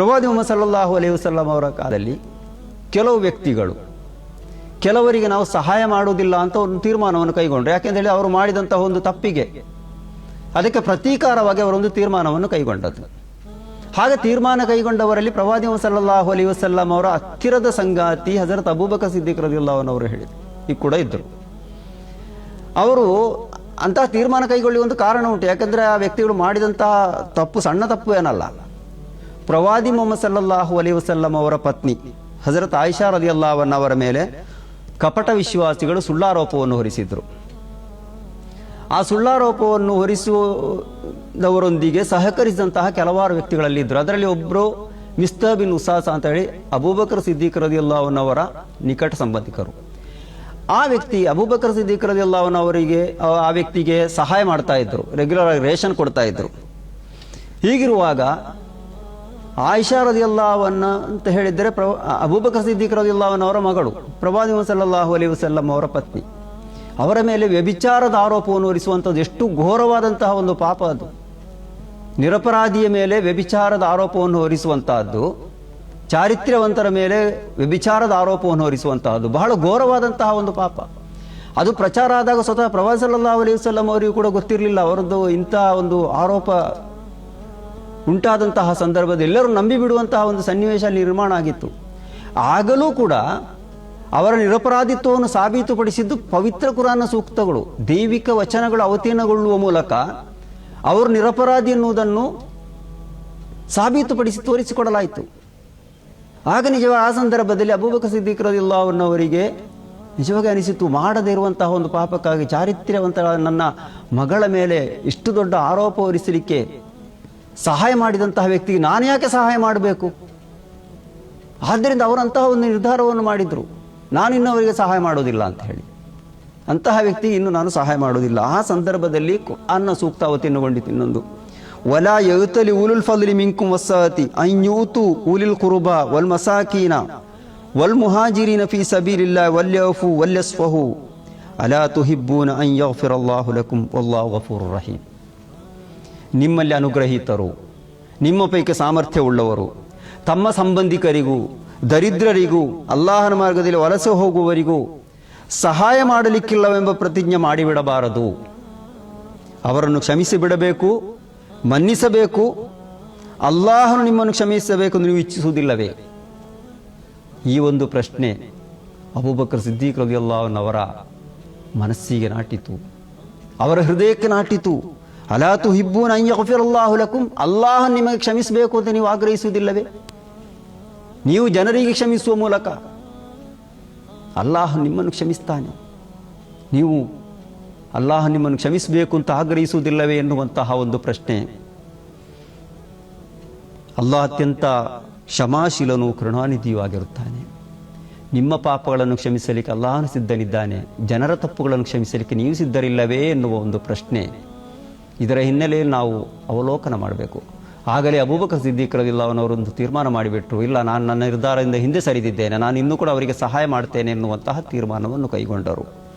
ಪ್ರವಾದಿ ಮೊಹಮ್ಮದ್ ಸಲ್ಲಾಹು ಅಲೈಹಿ ವಸಲ್ಲಂ ಅವರ ಕಾಲದಲ್ಲಿ ಕೆಲವು ವ್ಯಕ್ತಿಗಳು, ಕೆಲವರಿಗೆ ನಾವು ಸಹಾಯ ಮಾಡುವುದಿಲ್ಲ ಅಂತ ಒಂದು ತೀರ್ಮಾನವನ್ನು ಕೈಗೊಂಡ್ರು. ಯಾಕೆಂದೇಳಿ ಅವರು ಮಾಡಿದಂತಹ ಒಂದು ತಪ್ಪಿಗೆ, ಅದಕ್ಕೆ ಪ್ರತೀಕಾರವಾಗಿ ಅವರೊಂದು ತೀರ್ಮಾನವನ್ನು ಕೈಗೊಂಡದ್ದು. ಹಾಗೆ ತೀರ್ಮಾನ ಕೈಗೊಂಡವರಲ್ಲಿ ಪ್ರವಾದಿ ಸಲ್ಲಲ್ಲಾಹು ಅಲೈಹಿ ವಸಲ್ಲಂ ಅವರ ಹತ್ತಿರದ ಸಂಗಾತಿ ಹಜರತ್ ಅಬೂಬಕ ಸಿದ್ದಿಕ್ ರದಿಯಲ್ಲಾಹು ಹೇಳಿದರು. ಈಗ ಕೂಡ ಇದ್ದರು ಅವರು ಅಂತಹ ತೀರ್ಮಾನ ಕೈಗೊಳ್ಳಿ ಒಂದು ಕಾರಣ ಉಂಟು. ಯಾಕಂದ್ರೆ ಆ ವ್ಯಕ್ತಿಗಳು ಮಾಡಿದಂತಹ ತಪ್ಪು ಸಣ್ಣ ತಪ್ಪು ಏನಲ್ಲ. ಪ್ರವಾದಿ ಮೊಹಮ್ಮದ್ ಸಲ್ಲಲ್ಲಾಹು ಅಲಿ ವಸಲ್ಲಂ ಅವರ ಪತ್ನಿ, ಹಜರತ್ ಆಯಿಷಾ ರದಿಯಲ್ಲಾಹನ್ ಅವರ ಮೇಲೆ ಕಪಟ ವಿಶ್ವಾಸಿಗಳು ಸುಳ್ಳಾರೋಪವನ್ನು ಹೊರಿಸಿದ್ರು. ಆ ಸುಳ್ಳಾರೋಪವನ್ನು ಹೊರಿಸುವವರೊಂದಿಗೆ ಸಹಕರಿಸಿದಂತಹ ಕೆಲವಾರು ವ್ಯಕ್ತಿಗಳಲ್ಲಿದ್ದರು ಅದರಲ್ಲಿ ಒಬ್ಬರು ಮಿಸ್ತಾ ಬಿನ್ ಉಸಾಸ ಅಂತ ಹೇಳಿ ಅಬೂಬಕರ್ ಸಿದ್ದೀಕ್ ರದಿಯಲ್ಲಾಹನವರ ನಿಕಟ ಸಂಬಂಧಿಕರು. ಆ ವ್ಯಕ್ತಿ ಅಬೂಬಕರ್ ಸಿದ್ದೀಕ್ ಅವರಿಗೆ, ಆ ವ್ಯಕ್ತಿಗೆ ಸಹಾಯ ಮಾಡ್ತಾ ಇದ್ರು ರೆಗ್ಯುಲರ್ ಆಗಿ ರೇಷನ್ ಕೊಡ್ತಾ ಇದ್ರು. ಹೀಗಿರುವಾಗ ಆಯಿಷಾ ಅಂತ ಹೇಳಿದರೆ ಪ್ರ ಅಬೂಬಕ ಸಿದ್ದೀಕ್ ಅವರ ಮಗಳು, ಪ್ರವಾದಿ ಸಲ್ಲಲ್ಲಾಹು ಅಲಿ ವಸಲ್ಲಂ ಅವರ ಪತ್ನಿ. ಅವರ ಮೇಲೆ ವ್ಯಭಿಚಾರದ ಆರೋಪವನ್ನು ಹೊರಿಸುವಂಥದ್ದು ಎಷ್ಟು ಘೋರವಾದಂತಹ ಒಂದು ಪಾಪ ಅದು. ನಿರಪರಾಧಿಯ ಮೇಲೆ ವ್ಯಭಿಚಾರದ ಆರೋಪವನ್ನು ಹೊರಿಸುವಂತಹದ್ದು ಚಾರಿತ್ರ್ಯವಂತರ ಮೇಲೆ ವ್ಯಭಿಚಾರದ ಆರೋಪವನ್ನು ಹೊರಿಸುವಂತಹದ್ದು ಬಹಳ ಘೋರವಾದಂತಹ ಒಂದು ಪಾಪ. ಅದು ಪ್ರಚಾರ ಆದಾಗ ಸ್ವತಃ ಪ್ರವಾದಿ ಸಲ್ಲಲ್ಲಾಹು ಅಲೈಹಿ ವಸಲ್ಲಂ ಅವರಿಗೂ ಕೂಡ ಗೊತ್ತಿರಲಿಲ್ಲ, ಅವರದ್ದು ಇಂಥ ಒಂದು ಆರೋಪ ಉಂಟಾದಂತಹ ಸಂದರ್ಭದಲ್ಲಿ ಎಲ್ಲರೂ ನಂಬಿ ಬಿಡುವಂತಹ ಒಂದು ಸನ್ನಿವೇಶ ನಿರ್ಮಾಣ ಆಗಿತ್ತು. ಆಗಲೂ ಕೂಡ ಅವರ ನಿರಪರಾಧಿತ್ವವನ್ನು ಸಾಬೀತುಪಡಿಸಿದ್ದು ಪವಿತ್ರ ಕುರಾನ ಸೂಕ್ತಗಳು, ದೈವಿಕ ವಚನಗಳು ಅವತೀರ್ಣಗೊಳ್ಳುವ ಮೂಲಕ ಅವರು ನಿರಪರಾಧಿ ಎನ್ನುವುದನ್ನು ಸಾಬೀತುಪಡಿಸಿ ತೋರಿಸಿಕೊಡಲಾಯಿತು. ಆಗ ನಿಜವಾಗಿ ಆ ಸಂದರ್ಭದಲ್ಲಿ ಅಬೂಬಕ ಸಿದ್ದಿಕ್ರದಿಲ್ಲವನ್ನವರಿಗೆ ನಿಜವಾಗಿ ಅನಿಸಿತು, ಮಾಡದೇ ಇರುವಂತಹ ಒಂದು ಪಾಪಕ್ಕಾಗಿ ಚಾರಿತ್ರ್ಯವಂತ ನನ್ನ ಮಗಳ ಮೇಲೆ ಇಷ್ಟು ದೊಡ್ಡ ಆರೋಪ ಹೊರಿಸಲಿಕ್ಕೆ ಸಹಾಯ ಮಾಡಿದಂತಹ ವ್ಯಕ್ತಿಗೆ ನಾನು ಯಾಕೆ ಸಹಾಯ ಮಾಡಬೇಕು? ಆದ್ದರಿಂದ ಅವರಂತಹ ಒಂದು ನಿರ್ಧಾರವನ್ನು ಮಾಡಿದರು. ನಾನು ಇನ್ನು ಸಹಾಯ ಮಾಡೋದಿಲ್ಲ ಅಂತ ಹೇಳಿ. ಅಂತಹ ವ್ಯಕ್ತಿ ಇನ್ನು ನಾನು ಸಹಾಯ ಮಾಡೋದಿಲ್ಲ. ಆ ಸಂದರ್ಭದಲ್ಲಿ ಅನ್ನ ಸೂಕ್ತ ಅವತೀರ್ಣಗೊಂಡಿತು ಇನ್ನೊಂದು. ವಲ ಯೌತಲಿ ಉಲುಲ್ ಫದ್ಲಿ ಮಿಂಕುಂ ವಸಾತಿ ಅಯ್ಯೂತು ಉಲಿಲ್ ಕುರುಬ ವಲ್ ಮಸಾಕೀನ ವಲ್ ಮುಹಾಜಿರಿನ ಫಿ ಸಬೀಲಿಲ್ಲ ವಲ್ಯಫು ವಲ್ಯಸ್ಫಹು ಅಲಾ ತುಹಿಬ್ಬೂನ ಅನ್ ಯಗ್ಫಿರಲ್ಲಾಹು ಲಕುಂ ವಲ್ಲಾ ಗಫೂರ್ ರಹೀಮ್ ನಿಮ್ಮಲ್ಲಿ ಅನುಗ್ರಹಿತರು, ನಿಮ್ಮ ಪೈಕಿ ಸಾಮರ್ಥ್ಯವುಳ್ಳವರು, ತಮ್ಮ ಸಂಬಂಧಿಕರಿಗೂ, ದರಿದ್ರರಿಗೂ, ಅಲ್ಲಾಹನ ಮಾರ್ಗದಲ್ಲಿ ವಲಸೆ ಹೋಗುವವರಿಗೂ ಸಹಾಯ ಮಾಡಲಿಕ್ಕಿಲ್ಲವೆಂಬ ಪ್ರತಿಜ್ಞೆ ಮಾಡಿಬಿಡಬಾರದು. ಅವರನ್ನು ಕ್ಷಮಿಸಿ ಬಿಡಬೇಕು, ಮನ್ನಿಸಬೇಕು, ಅಲ್ಲಾಹನು ನಿಮ್ಮನ್ನು ಕ್ಷಮಿಸಬೇಕು ನೀವು ಇಚ್ಛಿಸುವುದಿಲ್ಲವೇ? ಈ ಒಂದು ಪ್ರಶ್ನೆ ಅಬೂಬಕರ್ ಸಿದ್ದೀಕ್ ರದಿಯಲ್ಲಾಹನವರ ಮನಸ್ಸಿಗೆ ನಾಟಿತು. ಅವರ ಹೃದಯಕ್ಕೆ ನಾಟಿತು. ಅಲಾತು ಹಿಬ್ಬೂನ್ ಅಲ್ಲಾಹು ಲಕುಂ? ಅಲ್ಲಾಹ ನಿಮಗೆ ಕ್ಷಮಿಸಬೇಕು ಅಂತ ನೀವು ಆಗ್ರಹಿಸುವುದಿಲ್ಲವೇ? ನೀವು ಜನರಿಗೆ ಕ್ಷಮಿಸುವ ಮೂಲಕ ಅಲ್ಲಾಹ ನಿಮ್ಮನ್ನು ಕ್ಷಮಿಸ್ತಾನೆ. ನೀವು ಅಲ್ಲಾಹ ನಿಮ್ಮನ್ನು ಕ್ಷಮಿಸಬೇಕು ಅಂತ ಆಗ್ರಹಿಸುವುದಿಲ್ಲವೇ ಎನ್ನುವಂತಹ ಒಂದು ಪ್ರಶ್ನೆ. ಅಲ್ಲಾಹ ಅತ್ಯಂತ ಕ್ಷಮಾಶೀಲನು ಕರುಣಾನಿಧಿಯೂ ಆಗಿರುತ್ತಾನೆ. ನಿಮ್ಮ ಪಾಪಗಳನ್ನು ಕ್ಷಮಿಸಲಿಕ್ಕೆ ಅಲ್ಲಾಹನು ಸಿದ್ಧನಿದ್ದಾನೆ. ಜನರ ತಪ್ಪುಗಳನ್ನು ಕ್ಷಮಿಸಲಿಕ್ಕೆ ನೀವು ಸಿದ್ಧರಿಲ್ಲವೇ ಎನ್ನುವ ಒಂದು ಪ್ರಶ್ನೆ. ಇದರ ಹಿನ್ನೆಲೆಯಲ್ಲಿ ನಾವು ಅವಲೋಕನ ಮಾಡಬೇಕು. ಆಗಲೇ ಅಬೂಬಕ ಸಿದ್ದೀಕರದಿಲ್ಲ ಅವನವರೊಂದು ತೀರ್ಮಾನ ಮಾಡಿಬಿಟ್ರು. ಇಲ್ಲ, ನಾನು ನನ್ನ ನಿರ್ಧಾರದಿಂದ ಹಿಂದೆ ಸರಿದಿದ್ದೇನೆ. ನಾನು ಇನ್ನೂ ಕೂಡ ಅವರಿಗೆ ಸಹಾಯ ಮಾಡ್ತೇನೆ ಎನ್ನುವಂತಹ ತೀರ್ಮಾನವನ್ನು ಕೈಗೊಂಡರು.